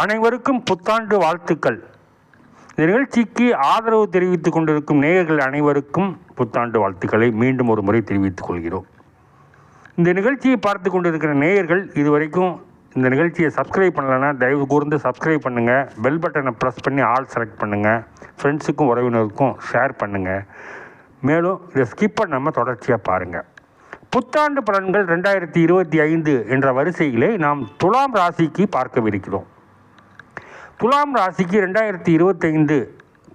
அனைவருக்கும் புத்தாண்டு வாழ்த்துக்கள். இந்த நிகழ்ச்சிக்கு ஆதரவு தெரிவித்துக் கொண்டிருக்கும் நேயர்கள் அனைவருக்கும் புத்தாண்டு வாழ்த்துக்களை மீண்டும் ஒரு முறை தெரிவித்துக் கொள்கிறோம். இந்த நிகழ்ச்சியை பார்த்து கொண்டிருக்கிற நேயர்கள் இதுவரைக்கும் இந்த நிகழ்ச்சியை சப்ஸ்கிரைப் பண்ணலைன்னா தயவு கூர்ந்து சப்ஸ்கிரைப் பண்ணுங்கள் பெல் பட்டனை ப்ரெஸ் பண்ணி ஆல் செலக்ட் பண்ணுங்கள் ஃப்ரெண்ட்ஸுக்கும் உறவினருக்கும் ஷேர் பண்ணுங்கள் மேலும் இதை ஸ்கிப் பண்ணாமல் தொடர்ச்சியாக பாருங்கள் புத்தாண்டு பலன்கள் ரெண்டாயிரத்தி இருபத்தி ஐந்து என்ற வரிசையிலே நாம் துலாம் ராசிக்கு பார்க்கவிருக்கிறோம். துலாம் ராசிக்கு ரெண்டாயிரத்தி இருபத்தைந்து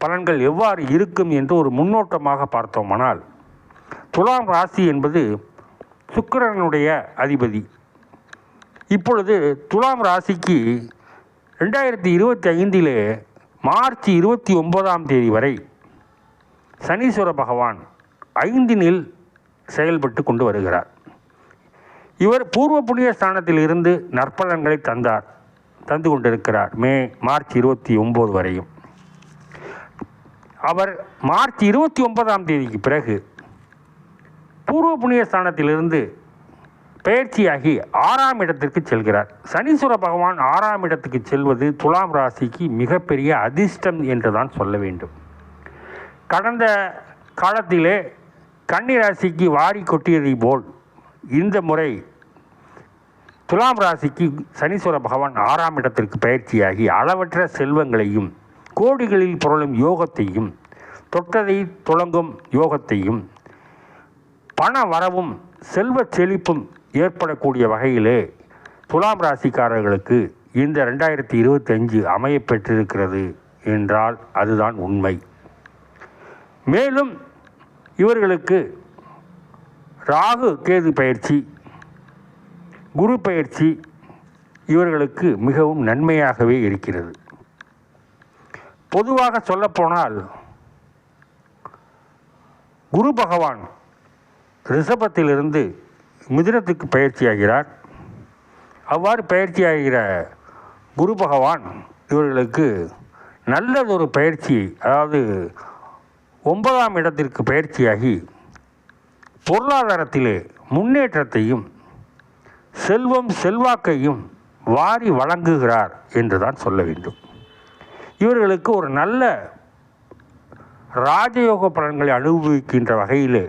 பலன்கள் எவ்வாறு இருக்கும் என்று ஒரு முன்னோட்டமாக பார்த்தோமானால் துலாம் ராசி என்பது சுக்கிரனுடைய அதிபதி. இப்பொழுது துலாம் ராசிக்கு ரெண்டாயிரத்தி இருபத்தி ஐந்திலே மார்ச் இருபத்தி ஒன்பதாம் தேதி வரை சனீஸ்வர பகவான் ஐந்தினில் செயல்பட்டு கொண்டு வருகிறார். இவர் பூர்வ புண்ணிய ஸ்தானத்தில் இருந்து நற்பலன்களை தந்தார். தந்து கொண்டிருக்கிறார். மே மார்ச் இருபத்தி ஒம்பது வரையும். அவர் மார்ச் இருபத்தி ஒன்பதாம் தேதிக்கு பிறகு பூர்வ புண்ணிய ஸ்தானத்திலிருந்து பயிற்சியாகி ஆறாம் இடத்திற்கு செல்கிறார். சனீஸ்வர பகவான் ஆறாம் இடத்துக்கு செல்வது துலாம் ராசிக்கு மிகப்பெரிய அதிர்ஷ்டம் என்று தான் சொல்ல வேண்டும். கடந்த காலத்திலே கன்னி ராசிக்கு வாரி கொட்டியதை போல் இந்த முறை துலாம் ராசிக்கு சனீஸ்வர பகவான் ஆறாம் இடத்திற்கு பயிற்சியாகி அளவற்ற செல்வங்களையும் கோடிகளில் புரளும் யோகத்தையும் தொட்டதை துளங்கும் யோகத்தையும் பண வரவும் செல்வ செழிப்பும் ஏற்படக்கூடிய வகையிலே துலாம் ராசிக்காரர்களுக்கு இந்த ரெண்டாயிரத்தி இருபத்தஞ்சு அமைய பெற்றிருக்கிறது என்றால் அதுதான் உண்மை. மேலும் இவர்களுக்கு ராகு கேது பயிற்சி குரு பயிற்சி இவர்களுக்கு மிகவும் நன்மையாகவே இருக்கிறது. பொதுவாக சொல்லப்போனால் குரு பகவான் ரிஷபத்திலிருந்து மிதுனத்துக்கு பயிற்சியாகிறார். அவ்வாறு பயிற்சியாகிற குரு பகவான் இவர்களுக்கு நல்லதொரு பயிற்சி அதாவது ஒன்பதாம் இடத்திற்கு பயிற்சியாகி பொருளாதாரத்திலே முன்னேற்றத்தையும் செல்வம் செல்வாக்கையும் வாரி வழங்குகிறார் என்று தான் சொல்ல வேண்டும். இவர்களுக்கு ஒரு நல்ல ராஜயோக பலன்களை அனுபவிக்கின்ற வகையிலே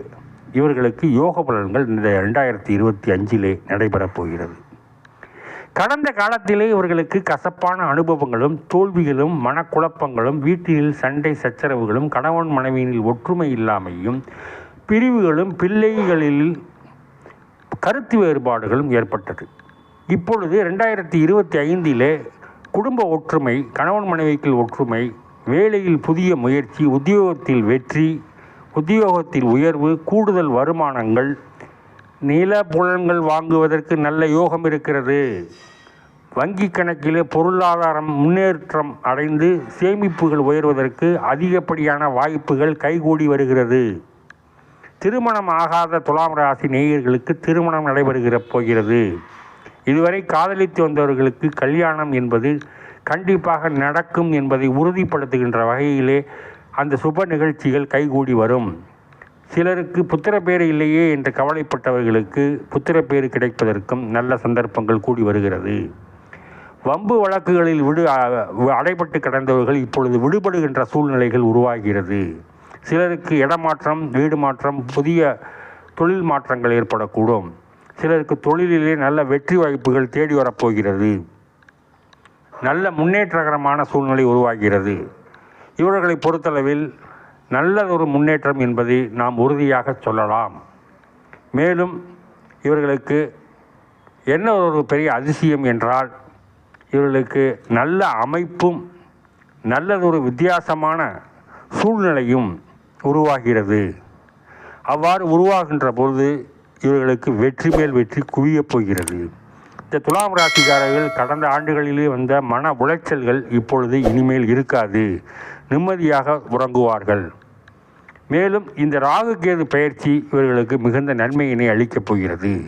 இவர்களுக்கு யோக பலன்கள் இந்த ரெண்டாயிரத்தி இருபத்தி அஞ்சிலே நடைபெறப் போகிறது. கடந்த காலத்திலே இவர்களுக்கு கசப்பான அனுபவங்களும் தோல்விகளும் மனக்குழப்பங்களும் வீட்டில் சண்டை சச்சரவுகளும் கணவன் மனைவியில் ஒற்றுமை இல்லாமையும் பிரிவுகளும் பிள்ளைகளில் கருத்து வேறுபாடுகளும் ஏற்பட்டது. இப்பொழுது ரெண்டாயிரத்தி இருபத்தி ஐந்திலே குடும்ப ஒற்றுமை கணவன் மனைவிக்குள் ஒற்றுமை வேலையில் புதிய முயற்சி உத்தியோகத்தில் வெற்றி உத்தியோகத்தில் உயர்வு கூடுதல் வருமானங்கள் நில புலன்கள் வாங்குவதற்கு நல்ல யோகம் இருக்கிறது. வங்கி கணக்கிலே பொருளாதாரம் முன்னேற்றம் அடைந்து சேமிப்புகள் உயர்வதற்கு அதிகப்படியான வாய்ப்புகள் கைகூடி வருகிறது. திருமணம் ஆகாத துலாம் ராசி நேயர்களுக்கு திருமணம் நடைபெறுகிற போகிறது. இதுவரை காதலித்து வந்தவர்களுக்கு கல்யாணம் என்பது கண்டிப்பாக நடக்கும் என்பதை உறுதிப்படுத்துகின்ற வகையிலே அந்த சுப நிகழ்ச்சிகள் கைகூடி வரும். சிலருக்கு புத்திரப்பேறு இல்லையே என்று கவலைப்பட்டவர்களுக்கு புத்திரப்பேறு கிடைப்பதற்கும் நல்ல சந்தர்ப்பங்கள் கூடி வருகிறது. வம்பு வழக்குகளில் விடு அடைபட்டு கிடந்தவர்கள் இப்பொழுது விடுபடுகின்ற சூழ்நிலைகள் உருவாகிறது. சிலருக்கு இடமாற்றம் வீடு மாற்றம் புதிய தொழில் மாற்றங்கள் ஏற்படக்கூடும். சிலருக்கு தொழிலிலே நல்ல வெற்றி வாய்ப்புகள் தேடி வரப்போகிறது. நல்ல முன்னேற்றகரமான சூழ்நிலை உருவாகிறது. இவர்களை பொறுத்தளவில் நல்லதொரு முன்னேற்றம் என்பதை நாம் உறுதியாக சொல்லலாம். மேலும் இவர்களுக்கு என்ன ஒரு பெரிய அதிசயம் என்றால் இவர்களுக்கு நல்ல அமைப்பும் நல்லதொரு வித்தியாசமான சூழ்நிலையும் உருவாகிறது. அவ்வாறு உருவாகின்ற பொழுது இவர்களுக்கு வெற்றி மேல் வெற்றி குவியப் போகிறது. இந்த துலாம் ராசிக்காரர்கள் கடந்த ஆண்டுகளிலே வந்த மன உளைச்சல்கள் இப்பொழுது இனிமேல் இருக்காது. நிம்மதியாக உறங்குவார்கள். மேலும் இந்த ராகு கேது பயிற்சி இவர்களுக்கு மிகுந்த நன்மையினை அளிக்கப் போகிறது.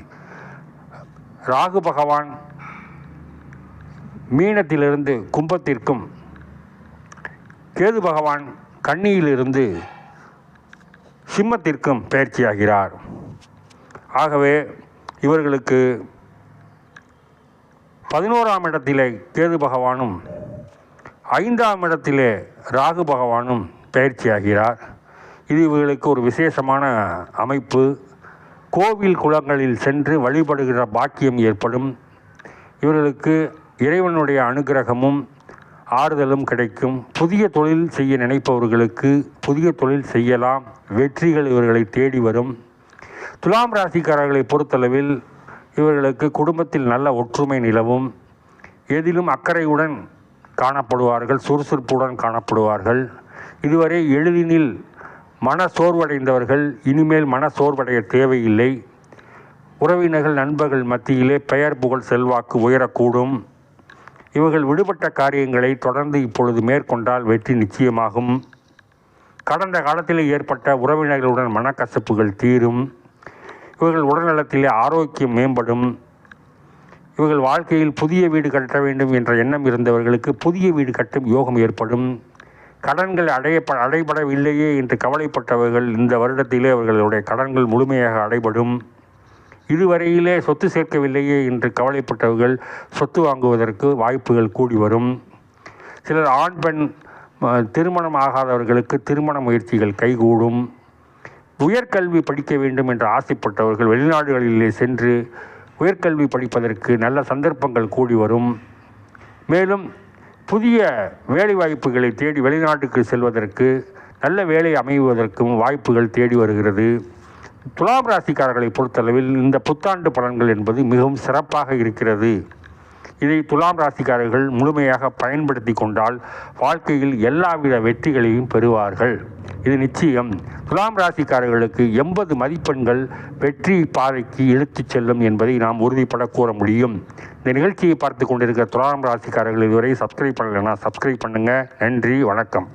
ராகு பகவான் மீனத்திலிருந்து கும்பத்திற்கும் கேது பகவான் கன்னியிலிருந்து சிம்மத்திற்கும் பயிற்சியாகிறார். ஆகவே இவர்களுக்கு பதினோராம் இடத்திலே கேது பகவானும் ஐந்தாம் இடத்திலே ராகு பகவானும் பயிற்சியாகிறார். இது இவர்களுக்கு ஒரு விசேஷமான அமைப்பு. கோவில் குளங்களில் சென்று வழிபடுகிற பாக்கியம் ஏற்படும். இவர்களுக்கு இறைவனுடைய அனுகிரகமும் ஆறுதலும் கிடைக்கும். புதிய தொழில் செய்ய நினைப்பவர்களுக்கு புதிய தொழில் செய்யலாம். வெற்றிகள் இவர்களை தேடி வரும். துலாம் ராசிக்காரர்களை பொறுத்தளவில் இவர்களுக்கு குடும்பத்தில் நல்ல ஒற்றுமை நிலவும். எதிலும் அக்கறையுடன் காணப்படுவார்கள் சுறுசுறுப்புடன் காணப்படுவார்கள். இதுவரை எளிதினில் மன சோர்வடைந்தவர்கள் இனிமேல் மன சோர்வடைய தேவையில்லை. உறவினர்கள் நண்பர்கள் மத்தியிலே பெயர் புகழ் செல்வாக்கு உயரக்கூடும். இவர்கள் விடுபட்ட காரியங்களை தொடர்ந்து இப்பொழுது மேற்கொண்டால் வெற்றி நிச்சயமாகும். கடந்த காலத்தில் ஏற்பட்ட உறவினர்களுடன் மனக்கசப்புகள் தீரும். இவர்கள் உடல்நலத்திலே ஆரோக்கியம் மேம்படும். இவர்கள் வாழ்க்கையில் புதிய வீடு கட்ட வேண்டும் என்ற எண்ணம் இருந்தவர்களுக்கு புதிய வீடு கட்டும் யோகம் ஏற்படும். கடன்கள் அடையப்ப அடைபடவில்லையே என்று கவலைப்பட்டவர்கள் இந்த வருடத்திலே அவர்களுடைய கடன்கள் முழுமையாக அடைபடும். இதுவரையிலே சொத்து சேர்க்கவில்லையே என்று கவலைப்பட்டவர்கள் சொத்து வாங்குவதற்கு வாய்ப்புகள் கூடி வரும். சிலர் ஆண் பெண் திருமணம் ஆகாதவர்களுக்கு திருமண முயற்சிகள் கைகூடும். உயர்கல்வி படிக்க வேண்டும் என்று ஆசைப்பட்டவர்கள் வெளிநாடுகளிலே சென்று உயர்கல்வி படிப்பதற்கு நல்ல சந்தர்ப்பங்கள் கூடி வரும். மேலும் புதிய வேலை வாய்ப்புகளை தேடி வெளிநாட்டுக்கு செல்வதற்கு நல்ல வேலை அமைவதற்கும் வாய்ப்புகள் தேடி வருகிறது. துலாம் ராசிக்காரர்களை பொறுத்தளவில் இந்த புத்தாண்டு பலன்கள் என்பது மிகவும் சிறப்பாக இருக்கிறது. இதை துலாம் ராசிக்காரர்கள் முழுமையாக பயன்படுத்தி கொண்டால் வாழ்க்கையில் எல்லாவித வெற்றிகளையும் பெறுவார்கள். இது நிச்சயம். துலாம் ராசிக்காரர்களுக்கு எண்பது மதிப்பெண்கள் வெற்றி பாதைக்கு இழுத்துச் செல்லும் என்பதை நாம் உறுதிப்பட கூற முடியும். இந்த நிகழ்ச்சியை பார்த்து கொண்டிருக்கிற துலாம் ராசிக்காரர்கள் இதுவரை சப்ஸ்கிரைப் பண்ணலைன்னா சப்ஸ்கிரைப் பண்ணுங்கள் நன்றி வணக்கம்.